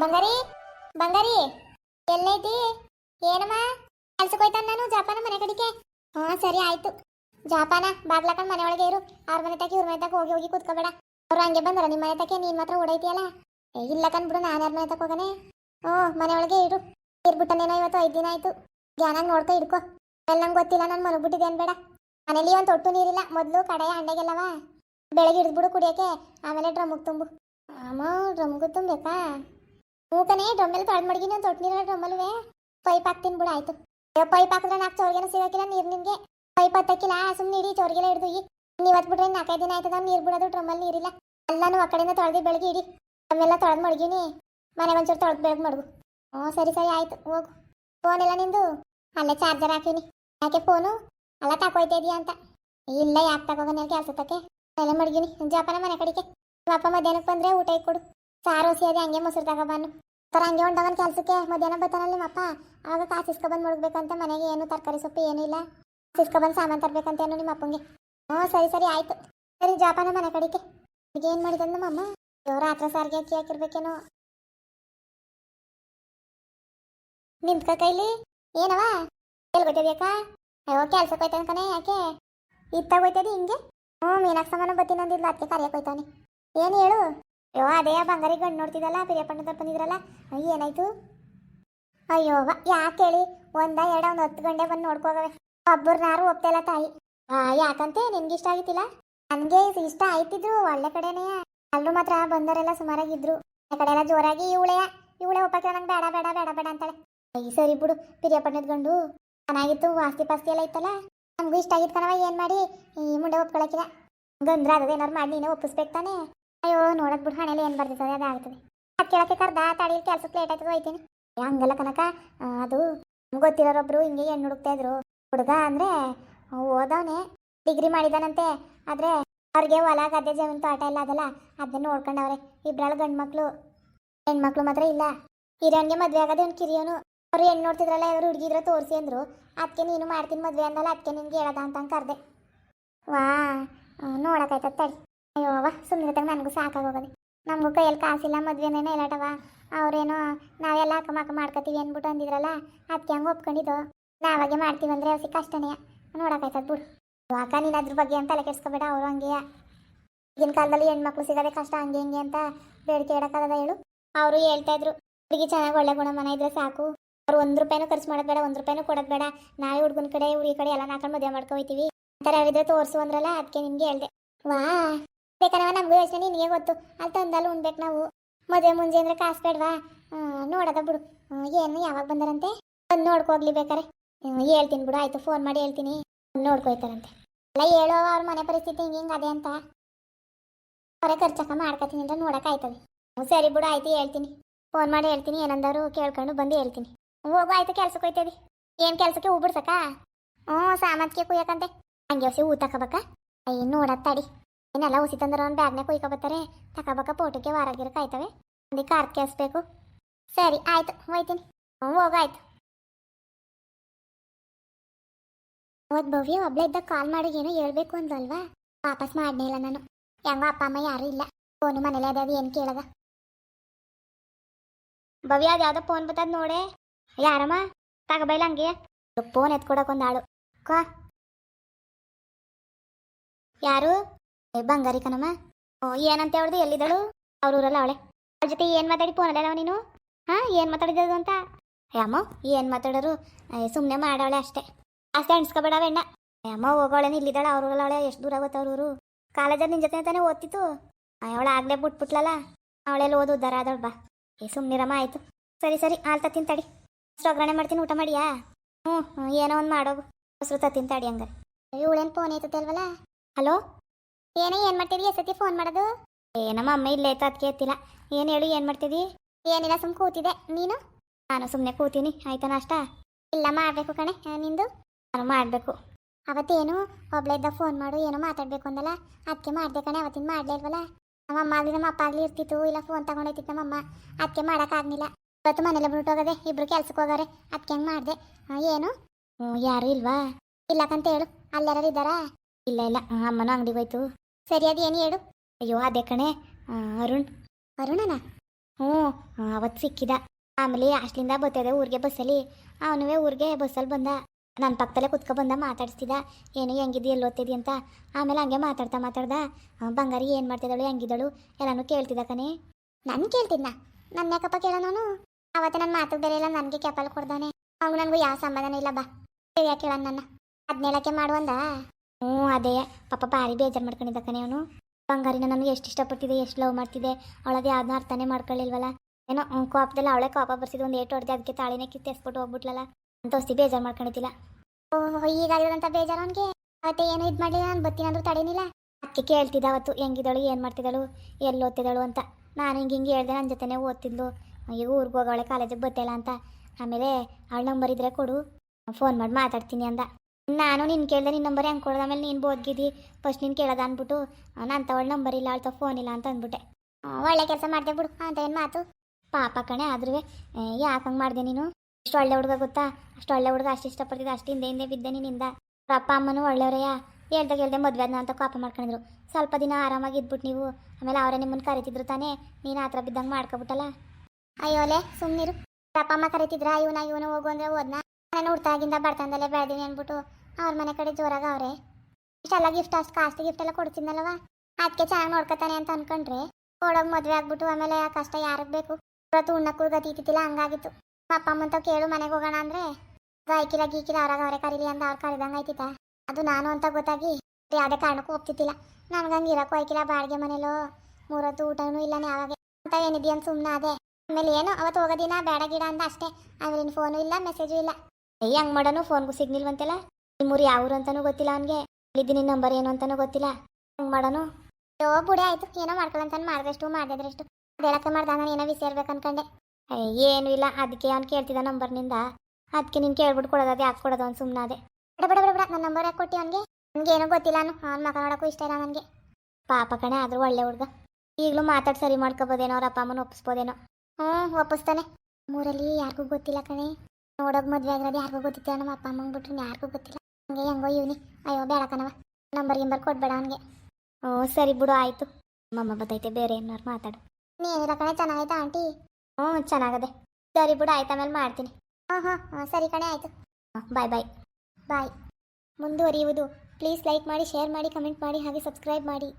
ಬಂಗಾರಿ? ಬಂಗಾರಿ, ಎಲ್ಲೈತಿ? ಏನಮ್ಮ? ಕೆಲ್ಸಕ್ಕೆ ನಾನು, ಜಾಪಾನ ಮನೆ ಕಡಿಕೆ. ಹಾ, ಸರಿ, ಆಯ್ತು. ಜಾಪಾನ ಬಾಗ್ಲಾಕಂಡ್ ಮನೆ ಒಳಗೆ ಇರು. ಅವ್ರ ಮನೆ ತಕ ಇವ್ರ ಮನೆ ತಕ ಹೋಗಿ ಹೋಗಿ ಕೂತ್ಕೋಬೇಡ. ಅವ್ರು ಹಂಗೆ ಬಂದ್ರ ನಿಮ್ಮ ಮನೆ ತಕ ನೀನ್ ಮಾತ್ರ ಓಡೈತಿಯಲ್ಲ? ಇಲ್ಲ ಬಿಡು ನಾನು ಯಾರ ಮನೆ ತಕ ಹೋಗನೆ? ಓ ಮನೆ ಒಳಗೆ ಇರು. ಇರ್ಬಿಟ್ಟನೇನೋ ಇವತ್ತು ಐದು ದಿನ ಆಯ್ತು. ಧ್ಯಾನಾಗ ನೋಡ್ಕೊ ಇಡ್ಕೋ. ಎಲ್ಲ ನಂಗೆ ಗೊತ್ತಿಲ್ಲ, ನಾನು ಮಲಗ್ಬಿಟ್ಟಿದೆ ಅನ್ಬೇಡ. ಮನೇಲಿ ಒಂದು ತೊಟ್ಟು ನೀರಿಲ್ಲ. ಮೊದಲು ಕಡೆಯ ಹಂಡೆಗೆಲ್ಲವ ಬೆಳಗ್ಗೆ ಹಿಡಿದ್ಬಿಡು ಕುಡಿಯೋಕೆ ಆಮೇಲೆ ಡ್ರಮ್ಗೆ ತುಂಬು. ಅಮ್ಮ, ಡ್ರಮ್ಗೂ ತುಂಬಬೇಕಾ? ಮೂಕನೇ ಡ್ರಮ್ಮಲ್ಲಿ ತೊಳೆದು ಮಡಗಿನ ತೊಟ್ಟು ನೀರ ಡೊಂಬಲ್ವೇ ಪೈಪ್ ಹಾಕ್ತೀನಿ ಬಿಡು, ಆಯ್ತು. ಅಯ್ಯೋ, ಪೈಪ್ ಹಾಕಿದ್ರೆ ನಾಲ್ಕು ಚೋರ್ಗೆನ ಸಿಗಕ್ಕಿಲ್ಲ ನೀರು ನಿಮಗೆ. ಪೈಪ್ ಹತ್ತಕ್ಕಿಲ್ಲ ಸುಮ್ಮನೆ ಇಡೀ, ಚೋರ್ಗೆಲ್ಲ ಹಿಡಿದು ಈ ನೀವು ಬಿಟ್ರೆ ನಾಲ್ಕೈದು ದಿನ ಆಯ್ತದ, ನೀರು ಬಿಡೋದು, ಡ್ರಮ್ಮಲ್ಲಿ ನೀರಿಲ್ಲ. ಎಲ್ಲಾನು ಆ ಕಡೆಯಿಂದ ತೊಳೆದು ಬೆಳಗ್ಗೆ ಇಡಿ. ತಮ್ಮೆಲ್ಲ ತೊಳೆದು ಮಡಗಿನಿ. ಮನೆ ಒಂಚೂರು ತೊಳೆದು ಬೆಳಗ್ಗೆ ಮಡಗು. ಹ್ಞೂ, ಸರಿ ಸರಿ, ಆಯ್ತು, ಹೋಗು. ಫೋನ್ ಎಲ್ಲ ನಿಂದು? ಅಲ್ಲೇ ಚಾರ್ಜರ್ ಹಾಕಿನಿ. ಯಾಕೆ ಫೋನು ಅಲ್ಲ ತಗೋಯ್ತಾ ಅಂತ. ಇಲ್ಲ, ಯಾಕೆ ತಗೋಗನ ಕೆಲಸ ತಕ್ಕೆ ಎಲ್ಲ ಮಡಗಿನಿ, ಜಾಪನ ಮನೆ ಕಡೆಗೆ. ಅಪ್ಪ ಮಧ್ಯಾಹ್ನಕ್ಕೆ ಬಂದ್ರೆ ಊಟ ಇಕ್ಕೊಡು. ಸಾರು ಅದೇ ಹಂಗೆ ಮೊಸರು ತಗೊಬಾನು ತರ ಹಂಗೆ ಹೊಂಟವನ್ ಕೆಲಸಕ್ಕೆ ಮಧ್ಯಾಹ್ನ ಬರ್ತಾನಲ್ಲ ನಿಮ್ಮ ಅಪ್ಪ ಆವಾಗ ಕಾಸು ಇಸ್ಕೊಬಂದು ಮುಳುಗ್ಬೇಕಂತ ಮನೆಗೆ ಏನು ತರಕಾರಿ ಸೊಪ್ಪು ಏನೂ ಇಲ್ಲ ಇಸ್ಕೊಬಂದು ಸಾಮಾನು ತರ್ಬೇಕಂತ ಏನು ನಿಮ್ಮ ಅಪ್ಪಂಗೆ ಹ್ಞೂ ಸರಿ ಸರಿ ಆಯ್ತು ಸರಿ ಜಾಪಾನ ಮನೆ ಕಡೆಗೆ ಈಗ ಏನು ಮಾಡಿದ ನಮ್ಮ ಅಮ್ಮ ಇವ್ರ ರಾತ್ರಿ ಸಾರಿಗೆ ಅಕ್ಕಿ ಹಾಕಿರ್ಬೇಕೇನೋ ನಿಂತ್ಕ ಕೈಲಿ ಏನವ ಎಲ್ಲಿ ಗೊತ್ತಿದ್ಯಾಕ ಅಯ್ಯೋ ಕೆಲ್ಸಕ್ಕೆ ಹೋಯ್ತಾನೆ ಕಣೆ ಯಾಕೆ ಇತ್ತಾಗ ಹೋಯ್ತದೆ ಹಿಂಗೆ ಹ್ಞೂ ಮೀನಾಕ್ಷ ಸಮಾನ ಬತ್ತೀನಿ ಅದಕ್ಕೆ ಕರೆಯಕ್ಕೆ ಹೋಯ್ತಾನೆ ಏನು ಹೇಳು ಅಯ್ಯೋ ಅದೇ ಬಂಗಾರಿ ಗಂಡು ನೋಡ್ತಿದ್ದಲ್ಲ ಪಿರಿಯಪ್ಪಣ್ಣ ಬಂದಿದ್ರಲ್ಲ ಏನಾಯ್ತು? ಅಯ್ಯೋ ಯಾಕೆ ಹೇಳಿ? ಒಂದ, ಎರಡ, ಒಂದು ಹತ್ತು ಗಂಟೆ ಬಂದು ನೋಡ್ಕೋಗವೆ. ಒಬ್ಬರನ್ನಾರು ಒಪ್ತಲ್ಲ ತಾಯಿ. ಯಾಕಂತೆ? ನಿನ್ಗೆ ಇಷ್ಟ ಆಗಿತ್ತಿಲ್ಲ? ನನಗೆ ಇಷ್ಟ ಆಯ್ತಿದ್ರು, ಒಳ್ಳೆ ಕಡೆನೇ. ಅಲ್ಲೂ ಮಾತ್ರ ಬಂದವರೆಲ್ಲ ಸುಮಾರಾಗಿದ್ರು. ಆ ಕಡೆ ಎಲ್ಲ ಜೋರಾಗಿ ಇವಳೆಯ ಇವಳೆ ಒಪ್ಪಕ್ಕೆ ನಂಗೆ ಬೇಡ ಬೇಡ ಬೇಡ ಬೇಡ ಅಂತಾಳೆ. ಅಯ್ಯ, ಸರಿ ಬಿಡು ಪಿರಿಯಪ್ಪಣ್ಣದ ಗಂಡು ಚೆನ್ನಾಗಿತ್ತು, ಆಸ್ತಿ ಪಾಸ್ತಿ ಎಲ್ಲ ಇತ್ತಲ್ಲ? ನಮಗೂ ಇಷ್ಟ ಆಗಿತ್ತು ಕಣವ ಏನು ಮಾಡಿ? ಈ ಮುಂಡೆ ಒಪ್ಕೊಳಕಿಲ್ಲ. ಗಂದ್ರ ಅದೇನಾರು ಮಾಡಿ, ನೀನೇ ಒಪ್ಪಿಸ್ಬೇಕು ತಾನೇ? ಅಯ್ಯೋ ನೋಡಕ್ ಬಿಡು ಹಣೆಯಲ್ಲಿ ಏನು ಬರ್ತದೆ ಅದೇ ಆಗ್ತದೆ. ಕೇಳಕ್ಕೆ ಕರ್ದ ತಡಿ ಕೆಲ್ಸಕ್ಕೆ ಲೇಟ್ ಆಯ್ತದ ಹೋಯ್ತೀನಿ. ಹಂಗಲ್ಲ ಕನಕ. ಅದು ಗೊತ್ತಿರೋರೊಬ್ರು ಹಿಂಗೆ ಹೆಣ್ಣು ಹುಡುಕ್ತಾ ಇದ್ರು. ಹುಡುಗ ಅಂದ್ರೆ ಓದವನೇ. ಡಿಗ್ರಿ ಮಾಡಿದಾನಂತೆ. ಆದ್ರೆ ಅವ್ರಿಗೆ ಹೊಲ, ಗದ್ದೆ, ಜಮೀನ್, ತೋಟ ಇಲ್ಲ ಅದಲ್ಲ. ಅದನ್ನ ನೋಡ್ಕೊಂಡವ್ರೆ. ಇಬ್ರಾಳು ಗಂಡು ಮಕ್ಳು. ಹೆಣ್ಮಕ್ಳು ಮಾತ್ರ ಇಲ್ಲ. ಹಿರಿಯನ್ಗೆ ಮದ್ವೆ ಆಗೋದು ಒಂದು ಕಿರಿಯೋನು. ಅವ್ರು ಹೆಣ್ಣು ನೋಡ್ತಿದ್ರಲ್ಲ, ಇವ್ರು ಹುಡುಗಿದ್ರ ತೋರಿಸಿ ಅಂದ್ರು. ಅದಕ್ಕೆ ನೀನು ಮಾಡ್ತೀನಿ ಮದ್ವೆ ಅಂದಲ್ಲ ಅದಕ್ಕೆ ನಿನ್ಗೆ ಹೇಳದ ಅಂತ ಕರ್ದೆ. ವಾ ನೋಡಕ್ಕಾಯ್ತದ ತಡಿ. ಅಯ್ಯೋ ಅವ ಸುಮ್ಮನೆ ನನಗೂ ಸಾಕಾಗೋಗದೆ. ನಮಗೂ ಕೈಯಲ್ಲಿ ಕಾಸಿಲ್ಲ, ಮದ್ವೆನೇನೆ ಇಲ್ಲಟವ ಅವ್ರೇನೋ, ನಾವೆಲ್ಲ ಅಕ್ಕ ಮಕ್ಕ ಮಾಡ್ಕೋತೀವಿ ಅಂದ್ಬಿಟ್ಟು ಅಂದಿದ್ರಲ್ಲ ಅದಕ್ಕೆ ಹಂಗೆ ಒಪ್ಕೊಂಡಿದ್ದು? ನಾವಾಗೆ ಮಾಡ್ತೀವಿ ಅಂದರೆ ಅವಸಿ ಕಷ್ಟನೇ. ನೋಡೋಕ್ಕಾಯ್ತದ ಬಿಡು. ಅಕ್ಕ ನೀನು ಅದ್ರ ಬಗ್ಗೆ ಅಂತ ತಲೆ ಅವರು ಹಂಗೆಯ ಈಗಿನ ಕಾಲದಲ್ಲಿ ಹೆಣ್ಮಕ್ಳು ಸಿಗೋದೆ ಕಷ್ಟ, ಹಂಗೆ ಹಿಂಗೆ ಅಂತ ಬೇಡಿಕೆ ಇಡೋಕ್ಕಾಗದ ಹೇಳು? ಅವರು ಹೇಳ್ತಾ ಇದ್ರು, ಹುಡುಗಿ ಚೆನ್ನಾಗಿ ಒಳ್ಳೆ ಗುಣಮನ ಇದ್ರೆ ಸಾಕು. ಅವ್ರು ಒಂದು ರೂಪಾಯಿನೂ ಖರ್ಚು ಮಾಡೋದು ಬೇಡ, ಒಂದು ರೂಪಾಯಿನೂ ಕೊಡೋದು ಬೇಡ. ನಾವೇ ಹುಡುಗನ ಕಡೆ, ಹುಡುಗಿ ಕಡೆ ಎಲ್ಲ ನಾಕೊಂಡು ಮದುವೆ ಮಾಡ್ಕೊ ಹೋಯ್ತೀವಿ ಆ ಥರ ಹೇಳಿದ್ರೆ ತೋರಿಸು ಅಂದ್ರಲ್ಲ ಅದಕ್ಕೆ ನಿಮಗೆ ಹೇಳ್ದೆ. ವಾ. ಬೇಕನವ? ನಮಗೂ ಯೋಚನೆ ನಿನಗೆ ಗೊತ್ತು. ಅಲ್ಲಿ ತಂದಲ್ಲಿ ಉಣ್ಬೇಕು ನಾವು. ಮದುವೆ ಮುಂಜೆ ಅಂದ್ರೆ ಕಾಸು ಬೇಡವಾ? ನೋಡದ ಬಿಡು. ಏನು ಯಾವಾಗ ಬಂದಾರಂತೆ? ಬಂದು ನೋಡ್ಕೋಗ್ಲಿ ಬೇಕಾರೆ. ಹೇಳ್ತೀನಿ ಬಿಡು ಆಯ್ತು ಫೋನ್ ಮಾಡಿ ಹೇಳ್ತೀನಿ. ನೋಡ್ಕೊಯ್ತಾರಂತೆ. ಅಲ್ಲ ಹೇಳೋ ಅವ್ರ ಮನೆ ಪರಿಸ್ಥಿತಿ ಹಿಂಗೆ ಹಿಂಗೆ ಅದೇ ಅಂತ. ಅವರೇ ಖರ್ಚಕ್ಕ ಮಾಡ್ಕೊತೀನಿ ಅಂದ್ರೆ ನೋಡೋಕ್ಕಾಯ್ತದೆ ಹ್ಮ್, ಸರಿ ಬಿಡು ಆಯ್ತು ಹೇಳ್ತೀನಿ. ಫೋನ್ ಮಾಡಿ ಹೇಳ್ತೀನಿ ಏನಂದರು ಕೇಳ್ಕೊಂಡು ಬಂದು ಹೇಳ್ತೀನಿ. ಹೋಗು ಆಯ್ತು ಕೆಲ್ಸಕ್ಕೆ ಹೋಯ್ತೇವೆ. ಏನು ಕೆಲಸಕ್ಕೆ ಹೂ ಬಿಡ್ಸಕ್ಕ? ಹ್ಞೂ ಸಾಮಂತಿಗೆ ಕುಯ್ಯಕಂತೆ. ಹಂಗೆ ಹೊಸಿ ಹೂ ತಗೋಬೇಕ ಅಯ್ಯ ನೋಡತ್ ತಡಿ ಏನೆಲ್ಲ ಹುಸಿ ತಂದ್ರೆ ಒಂದು ಬ್ಯಾಗ್ನೆ ಕುಯ್ಕೊ ಬರ್ತಾರೆ. ತಗೋಬೇಕ ಫೋಟೋಕ್ಕೆ ವಾರಾಗಿರ ಕಾಯ್ತವೆ. ಅದಕ್ಕೆ ಕಾರ್ ಕೇಳಿಸ್ಬೇಕು ಸರಿ, ಆಯ್ತು. ಹೋಯ್ತೀನಿ. ಹ್ಞೂ ಹೋಗಾಯ್ತು ಅವತ್ತು ಭವ್ಯ, ಒಬ್ಳೆ ಇದ್ದಾಗ ಕಾಲ್ ಮಾಡಿ, ಏನೋ ಹೇಳ್ಬೇಕು ಅಂದಲ್ವಾ ವಾಪಸ್ ಮಾಡ್ನೇ ಇಲ್ಲ ನಾನು. ಹೆಂಗೋ ಅಪ್ಪ, ಅಮ್ಮ ಯಾರೂ ಇಲ್ಲ. ಫೋನು ಮನೇಲಿ ಅದಾವ ಅದು, ಏನು ಕೇಳದ? ಭವ್ಯ, ಅದು ಯಾವ್ದೋ ಫೋನ್ ಬರ್ತದ ನೋಡೆ. ಯಾರಮ್ಮ? ತಗಬೈಲ ಹಂಗೆ. ಫೋನ್ ಎತ್ಕೊಡಕ್ ಒಂದು ಕಾ. ಯಾರು? ಏ ಬಂಗಾರಿ ಓ ಏನಂತ ಹೇಳ್ದು? ಎಲ್ಲಿದ್ದಳು? ಅವ್ರ ಊರಲ್ಲ ಅವಳೆ ಅವ್ರ ಜೊತೆ ಏನು ಮಾತಾಡಿ ಫೋನ್ ಅಲ್ಲವ ನೀನು? ಹಾ ಏನು ಮಾತಾಡಿದ್ದು ಅಂತ? ಅಮ್ಮ ಏನು ಮಾತಾಡೋರು? ಸುಮ್ಮನೆ ಮಾಡವಳೆ ಅಷ್ಟೇ. ಅಷ್ಟೇ ಅನ್ಸ್ಕೊಬೇಡ ಬೆಣ್ಣ ಅಮ್ಮ ಹೋಗೋಳೇನು ಇಲ್ಲಿದ್ದಾಳೆ ಅವ್ರ ಊರಲ್ಲ ಅವಳೆ ಎಷ್ಟು ದೂರ ಆಗುತ್ತೆ ಅವ್ರ ಊರು ಕಾಲೇಜಲ್ಲಿ ನಿನ್ನ ಜೊತೆ ತಾನೇ ಓದ್ತಿತ್ತು? ಅವಳ ಆಗ್ಲೇ ಬಿಟ್ಬಿಟ್ಲಲ್ಲ? ಅವಳೆಲ್ಲ ಓದು ಉದ್ದಾರ ಆದಳು ಬಾ. ಏ ಸುಮ್ಮನಿರಮ್ಮ ಆಯ್ತು. ಸರಿ ಸರಿ ಆಲ್ತ ತಿಂತಾಡಿ. ತಡಿ ಅಷ್ಟು ಒಗ್ಗರಣೆ ಮಾಡ್ತೀನಿ ಊಟ ಮಾಡಿಯಾ? ಹ್ಞೂ ಹ್ಞೂ, ಏನೋ ಒಂದು ಮಾಡೋಗು ಮೊಸರು ತ ತಿಂತಾಡಿ ಹಂಗಾರೆ. ಇವಳೇನು ಫೋನ್ ಐತತೆ ಅಲ್ವಲ್ಲ? ಹಲೋ? ಏನೇ ಏನು ಮಾಡ್ತಿದೀಯ ಎಷ್ಟೊತ್ತಿ ಫೋನ್ ಮಾಡೋದು? ಏನಮ್ಮ ನಮ್ಮ ಅಮ್ಮ ಇಲ್ಲೇ ಆಯ್ತಾ ಅದಕ್ಕೆ ಎತ್ತಿಲ್ಲ. ಏನು ಹೇಳು, ಏನು ಮಾಡ್ತಿದ್ದಿ? ಏನಿಲ್ಲ ಸುಮ್ ಕೂತಿದೆ ನೀನು? ನಾನು ಸುಮ್ನೆ ಕೂತೀನಿ. ಆಯ್ತಾ ನಾಷ್ಟ? ಇಲ್ಲ, ಮಾಡಬೇಕು ಕಣೆ. ನಿಂದು? ನಾನು ಮಾಡಬೇಕು. ಅವತ್ತೇನು? ಒಬ್ಳೆ ಇದ್ದ ಫೋನ್ ಮಾಡು, ಏನೋ ಮಾತಾಡ್ಬೇಕು ಅಂದಲ್ಲ. ಅದಕ್ಕೆ ಮಾಡಿದೆ ಕಣೆ ಅವತ್ತಿನ ಮಾಡಲೇ ಇಲ್ವಲ್ಲ? ನಮ್ಮ ಅಮ್ಮ ಆಗಲಿ, ನಮ್ಮ ಅಪ್ಪ ಆಗಲಿ ಇರ್ತಿತ್ತು. ಇಲ್ಲ ಫೋನ್ ತಗೊಂಡೋಯ್ತಿತ್ತು ನಮ್ಮಮ್ಮ ಅದಕ್ಕೆ ಮಾಡೋಕ್ಕಾಗಲಿಲ್ಲ ಇವತ್ತು ಮನೇಲೆ ಬಿಟ್ಟು ಹೋಗದೆ, ಇಬ್ರು ಕೆಲ್ಸಕ್ಕೆ ಹೋಗಾರೆ ಅದಕ್ಕೆ ಹೆಂಗ್ ಮಾಡ್ದೆ? ಏನು? ಯಾರು ಇಲ್ವಾ? ಇಲ್ಲಕಂತ ಹೇಳು. ಅಲ್ಲಾರು ಇದ್ದಾರಾ? ಇಲ್ಲ ಇಲ್ಲ. ಅಮ್ಮನ ಅಂಗಡಿಗೆ ಹೋಯ್ತು. ಸರಿ, ಅದು ಏನು ಹೇಳು? ಅಯ್ಯೋ, ಅದೇ ಕಣೆ ಅರುಣ್. ಅರುಣನ? ಹ್ಞೂ ಅವತ್ತು ಸಿಕ್ಕಿದ. ಆಮೇಲೆ ಅಷ್ಟಿಂದ ಬರ್ತದೆ ಊರಿಗೆ ಬಸ್ಸಲ್ಲಿ. ಅವನುವೇ ಊರಿಗೆ ಬಸ್ಸಲ್ಲಿ ಬಂದ. ನನ್ನ ಪಕ್ಕದಲ್ಲೇ ಕುತ್ಕೊ ಬಂದ ಮಾತಾಡಿಸ್ತಿದ್ದ ಏನು, ಹೆಂಗಿದ್ದು, ಎಲ್ಲಿ ಓದ್ತಿದ್ದಿ ಅಂತ. ಆಮೇಲೆ ಹಂಗೆ ಮಾತಾಡ್ತಾ ಮಾತಾಡ್ದ. ಬಂಗಾರಿ ಏನು ಮಾಡ್ತಿದ್ದಾಳು, ಹೆಂಗಿದ್ದಳು, ಎಲ್ಲನೂ ಕೇಳ್ತಿದ್ದ ಕಣೆ. ನಾನು ಕೇಳ್ತಿದ್ನ? ನನ್ನ ಯಾಕಪ್ಪ ಕೇಳ ನಾನು ಅವತ್ತು ನನ್ನ ಮಾತು ಬೇರೆ ಇಲ್ಲ, ನನಗೆ ಕೆಪಲ್ ಕೊಡ್ದಾನೆ ಅವ್ನು ನನಗೂ ಯಾವ ಸಂಬಂಧನೂ ಇಲ್ಲ, ಬಾ. ಯಾಕೆ ಕೇಳ ನನ್ನ? ಹದಿನೇಳಕ್ಕೆ ಮಾಡುವಂದ ಹ್ಞೂ, ಅದೇ. ಪಾಪ ಭಾರಿ ಬೇಜಾರು ಮಾಡ್ಕೊಂಡಿದ್ದ ಕಣೆ ಅವನು. ಬಂಗಾರಿನ ನನಗೆ ಎಷ್ಟು ಇಷ್ಟಪಟ್ಟಿದೆ, ಎಷ್ಟು ಲವ್ ಮಾಡ್ತಿದೆ. ಅವಳದೇ ಅದನ್ನ ಅರ್ಥನೇ ಮಾಡ್ಕೊಳ್ಳಿಲ್ವಲ್ಲ? ಏನೋ ಕೋಪದಲ್ಲಿ ಅವಳೇ ಕೋಪ ಬರ್ಸಿದ್ದು ಒಂದು ಏಟು ಹೊಡೆದೆ ಅದಕ್ಕೆ ತಾಳಿನೇ ಕಿತ್ತೆಸ್ಬಿಟ್ಟು ಹೋಗ್ಬಿಟ್ಲಲ್ಲ? ಅಂತ ಹೊಸ್ತಿ ಬೇಜಾರು ಮಾಡ್ಕೊಂಡಿದ್ದಿಲ್ಲ. ಓಹ್ ಈಗಾಗಿರೋದಂತ ಬೇಜಾರು ಅವನಿಗೆ? ಅವತ್ತೆ ಏನೋ ಇದು ಮಾಡಲಿಲ್ಲ ನಾನು ಬತ್ತೀನಂದ್ರೂ ತಡೀನಿಲ್ಲ. ಅದಕ್ಕೆ ಕೇಳ್ತಿದ್ದ ಅವತ್ತು ಹೆಂಗಿದಳು ಏನು ಮಾಡ್ತಿದ್ದಳು ಎಲ್ಲಿ ಓದ್ತಿದ್ದಳು ಅಂತ. ನಾನು ಹಿಂಗೆ ಹಿಂಗೆ ಹೇಳ್ದೆ ನನ್ನ ಜೊತೆನೇ ಓದ್ತಿದ್ಲು. ಈಗ ಊರಿಗೆ ಹೋಗೋಳೆ ಕಾಲೇಜಿಗೆ ಬತ್ತಿಲ್ಲ ಅಂತ. ಆಮೇಲೆ ಅವಳ ನಂಬರ್ ಇದ್ರೆ ಕೊಡು. ಫೋನ್ ಮಾಡಿ ಮಾತಾಡ್ತೀನಿ ಅಂದ. ನಾನು ನಿನ್ನ ಕೇಳ್ದೆ ನಿನ್ನ ನಂಬರ್ ಹೆಂಗೆ ಕೊಡೋದು? ಆಮೇಲೆ ನೀನು ಬೋದ್ಗಿದ್ದಿ ಫಸ್ಟ್ ನೀನು ಕೇಳೋದ ಅಂದ್ಬಿಟ್ಟು ತವಳ ನಂಬರ್ ಇಲ್ಲ ಅಳ್ತ ಫೋನ್ ಇಲ್ಲ ಅಂತ ಅಂದ್ಬಿಟ್ಟೆ. ಒಳ್ಳೆ ಕೆಲಸ ಮಾಡಿದೆ ಬಿಡು ಅಂತ ಏನು ಮಾತು? ಪಾಪ ಕಣೆ ಆದ್ರೂ ಯಾಕೆ ಹಂಗೆ ಮಾಡಿದೆ ನೀನು? ಅಷ್ಟು ಒಳ್ಳೆ ಹುಡುಗ ಗೊತ್ತಾ? ಅಷ್ಟು ಒಳ್ಳೆ ಹುಡುಗ, ಅಷ್ಟು ಇಷ್ಟಪಡ್ತಿದ್ದೆ, ಅಷ್ಟು ಹಿಂದೆ ಹಿಂದೆ ಬಿದ್ದೆ ನಿನ್ನಿಂದ. ಅಪ್ಪ ಅಮ್ಮನೂ ಒಳ್ಳೆಯವರಯ್ಯ ಹೇಳ್ದೆ ಹೇಳ್ದೆ ಮದುವೆ ಅಂತ ಕಾಪ ಮಾಡ್ಕೊಂಡಿದ್ರು ಸ್ವಲ್ಪ ದಿನ ಆರಾಮಾಗಿ ಇದ್ಬಿಟ್ಟು ನೀವು. ಆಮೇಲೆ ಅವರೇ ನಿಮ್ಮನ್ನು ಕರಿತಿದ್ರು ತಾನೇ? ನೀನು ಆ ಥರ ಬಿದ್ದಂಗೆ ಮಾಡ್ಕೊಬಿಟ್ಟಲ್ಲ? ಅಯ್ಯೋಲೆ ಸುಮ್ಮನಿರು ಅಪ್ಪ ಅಮ್ಮ ಕರಿತಿದ್ರ? ಇವನ, ಇವನು ಹೋಗು ಅಂದ್ರೆ ಹೋದ್ನ? ನಾನು ಹುಡ್ತಾಗಿಂದ ಬರ್ತಂದಲ್ಲೇ ಬೆಳೆದೀನಿ ಅಂದ್ಬಿಟ್ಟು ಅವ್ರ ಮನೆ ಕಡೆ ಜೋರಾಗ ಅವ್ರೆ. ಇಷ್ಟೆಲ್ಲ ಗಿಫ್ಟ್ ಅಷ್ಟು ಕಾಸ್ಟ್ ಗಿಫ್ಟ್ ಎಲ್ಲ ಕೊಡ್ತಿದ್ನಲ್ವ ಅದಕ್ಕೆ ಚೆನ್ನಾಗಿ ನೋಡ್ಕೊತಾನೆ ಅಂತ ಅನ್ಕೊಂಡ್ರೆ ಓಡೋಗಿ ಮದುವೆ ಆಗ್ಬಿಟ್ಟು ಆಮೇಲೆ ಆ ಕಷ್ಟ ಯಾರಿಗೆ ಬೇಕು? ಇವತ್ತು ಉಣ್ಣಕ್ಕೂ ಗತಿ ಇತ್ತಿಲ್ಲ ಹಂಗಾಗಿತ್ತು. ಅಪ್ಪ ಅಮ್ಮಂತ ಕೇಳು ಮನೆಗೆ ಹೋಗೋಣ ಅಂದ್ರೆ ಗಾಯಕಿಲ್ಲ ಗೀಕಿಲ್ಲ ಅವ್ರಾಗ ಅವರೇ ಕರೀಲಿ ಅಂತ ಅವ್ರು ಕರೆದಂಗೆ ಆಯ್ತಿತ್ತ? ಅದು ನಾನು ಅಂತ ಗೊತ್ತಾಗಿ ಯಾವುದೇ ಕಾರಣಕ್ಕೂ ಹೋಗ್ತಿದ್ದಿಲ್ಲ ಹಂಗೆ ಇರಕ್ಕೂ ಆಯ್ಕಿಲ್ಲ ಬಾಡಿಗೆ ಮನೇಲೋ, ಮೂರೊತ್ತು ಊಟನೂ ಇಲ್ಲ ಯಾವಾಗ ಅಂತ ಏನಿದೆಯಾ ಸುಮ್ಮನೆ ಅದೇ. ಆಮೇಲೆ ಏನು ಅವತ್ತು ಹೋಗೋದಿನ ಬೇಡ ಗಿಡ ಅಂತ ಅಷ್ಟೇ. ಆಮೇಲೆ ಫೋನು ಇಲ್ಲ ಮೆಸೇಜು ಇಲ್ಲ. ಏಯ್, ಹಂಗೆ ಮಾಡೋನು? ಫೋನ್ಗೂ ಸಿಗ್ನಿಲ್ವಂತೆಲ್ಲ ನಿಮ್ಮೂರು ಯಾವ ಊರು ಅಂತಾನೂ ಗೊತ್ತಿಲ್ಲ ಅವನಿಗೆ. ಇಲ್ಲಿದ್ದೀನಿ ನಂಬರ್ ಏನು ಅಂತಾನೂ ಗೊತ್ತಿಲ್ಲ. ಹಂಗ್ ಮಾಡೋನು? ಯೋ ಬುಡಿ ಆಯ್ತು. ಏನೋ ಮಾಡ್ಕೊಳ್ಳಂತಾನೆ ಮಾಡಿದಷ್ಟು ಮಾಡಿದ್ರಷ್ಟು ಅದೆಳಕ್ಕೆ ಮಾಡ್ದ ನಾನು ಏನೋ ವಿಸೇರ್ಬೇಕು ಅನ್ಕೊಂಡೆ. ಏನು ಏನೂ ಇಲ್ಲ. ಅದಕ್ಕೆ ಅವ್ನು ಕೇಳ್ತಿದ್ದ ನಂಬರ್ನಿಂದ ಅದಕ್ಕೆ ನೀನು ಕೇಳ್ಬಿಟ್ಟು ಕೊಡೋದು ಅದು ಯಾಕೆ ಕೊಡೋದು ಅವ್ನು ಸುಮ್ಮನೆ ಅದೇ. ಬಿಡ ಬಿಡ ಬಿಡ ಬಿಡ. ನನ್ನ ನಂಬರ್ ಯಾಕೆ ಕೊಟ್ಟಿ ಅವನಿಗೆ? ನನಗೆ ಏನೋ ಗೊತ್ತಿಲ್ಲ ನಾನು ಅವ್ನ ಮಗ ನೋಡೋಕ್ಕೂ ಇಷ್ಟ ಇಲ್ಲ ನನಗೆ. ಪಾಪ ಕಣೆ ಆದರೂ ಒಳ್ಳೆ ಹುಡುಗ. ಈಗಲೂ ಮಾತಾಡಿ ಸರಿ ಮಾಡ್ಕೋಬೋದೇನೋ ಅವ್ರ ಅಪ್ಪ ಅಮ್ಮನ ಒಪ್ಪಿಸ್ಬೋದೇನೋ ಹ್ಞೂ ಒಪ್ಪಿಸ್ತಾನೆ. ಮೂರಲ್ಲಿ ಯಾರಿಗೂ ಗೊತ್ತಿಲ್ಲ ಕಣೆ. ನೋಡೋಕೆ ಮದುವೆ ಆಗಿರೋದು ಯಾರಿಗೂ ಗೊತ್ತಿಲ್ಲ ನಮ್ಮ ಅಪ್ಪ ಅಮ್ಮಂಗೆ ಬಿಟ್ರೆ ಯಾರಿಗೂ ಗೊತ್ತಿಲ್ಲ. ಹಂಗೆ, ಹೆಂಗೋ ಇವನಿ ಅಯ್ಯೋ, ಬೇಡ ಕಣವ ನಂಬರ್ ಗಿಂಬರ್ ಕೊಡ್ಬೇಡ ಅವನಿಗೆ. ಓ, ಸರಿ ಬಿಡು, ಆಯಿತು. ಮಮ್ಮ ಬತ್ತೈತೆ, ಬೇರೆ ಏನಾರು ಮಾತಾಡು. ನೀನಿಲ್ಲ ಕಣೆ, ಚೆನ್ನಾಗೈತಾ ಆಂಟಿ? ಹ್ಞೂ, ಚೆನ್ನಾಗದೆ. ಸರಿ ಬಿಡು, ಆಯ್ತು, ಆಮೇಲೆ ಮಾಡ್ತೀನಿ. ಹಾಂ ಹಾಂ ಹಾಂ ಸರಿ ಕಣೆ, ಆಯಿತು. Bye bye. ಬಾಯ್. ಮುಂದುವರಿಯುವುದು. ಪ್ಲೀಸ್ ಲೈಕ್ ಮಾಡಿ, ಶೇರ್ ಮಾಡಿ, ಕಮೆಂಟ್ ಮಾಡಿ, ಹಾಗೆ ಸಬ್ಸ್ಕ್ರೈಬ್ ಮಾಡಿ.